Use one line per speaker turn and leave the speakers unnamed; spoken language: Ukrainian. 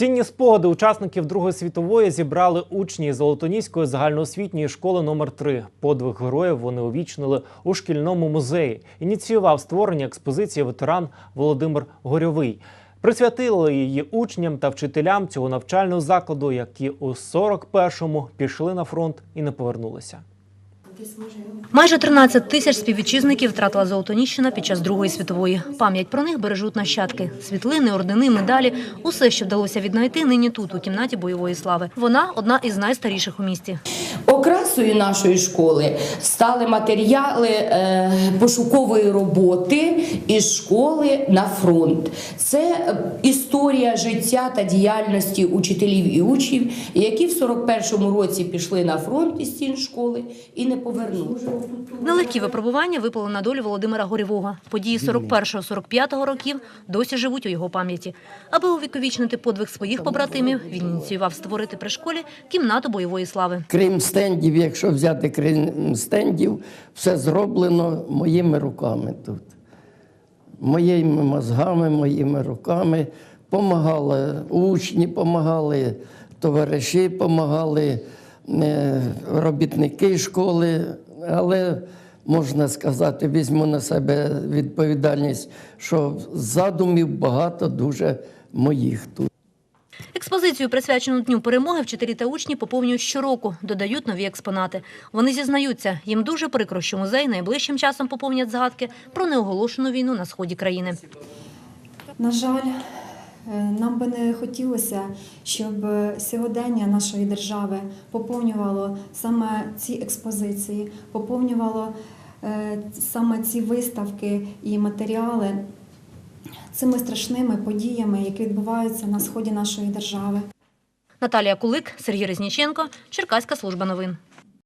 Цінні спогади учасників Другої світової зібрали учні Золотоніської загальноосвітньої школи номер 3 Подвиг героїв вони увічнили у шкільному музеї. Ініціював створення експозиції ветеран Володимир Горьовий. Присвятили її учням та вчителям цього навчального закладу, які у 41-му пішли на фронт і не повернулися.
Майже 13 тисяч співвітчизників втратила Золотоніщина під час Другої світової. Пам'ять про них бережуть нащадки. Світлини, ордени, медалі – усе, що вдалося віднайти нині тут, у кімнаті бойової слави. Вона – одна із найстаріших у місті.
Окрасою нашої школи стали матеріали е, пошукової роботи із школи на фронт. Це е, історія життя та діяльності учителів і учнів, які в 41-му році пішли на фронт із стін школи і не повернулися.
Нелегкі випробування випали на долю Володимира Горєвого. Події 41-45 років досі живуть у його пам'яті. Аби увіковічнити подвиг своїх побратимів, він ініціював створити при школі кімнату бойової слави.
Крім стендів, якщо взяти крім стендів, все зроблено моїми руками тут. Моїми мозгами, моїми руками. Помагали учні, помагали товариші, помагали е, робітники школи, але можна сказати, візьму на себе відповідальність, що задумів багато дуже моїх тут.
Експозицію, присвячену Дню перемоги, вчителі та учні поповнюють щороку, додають нові експонати. Вони зізнаються, їм дуже прикро, що музей найближчим часом поповнять згадки про неоголошену війну на сході країни.
На жаль, е, нам би не хотілося, щоб сьогодення нашої держави поповнювало саме ці експозиції, поповнювало е, саме ці виставки і матеріали цими страшними подіями, які відбуваються на сході нашої держави.
Наталія Кулик, Сергій Резніченко, Черкаська служба новин.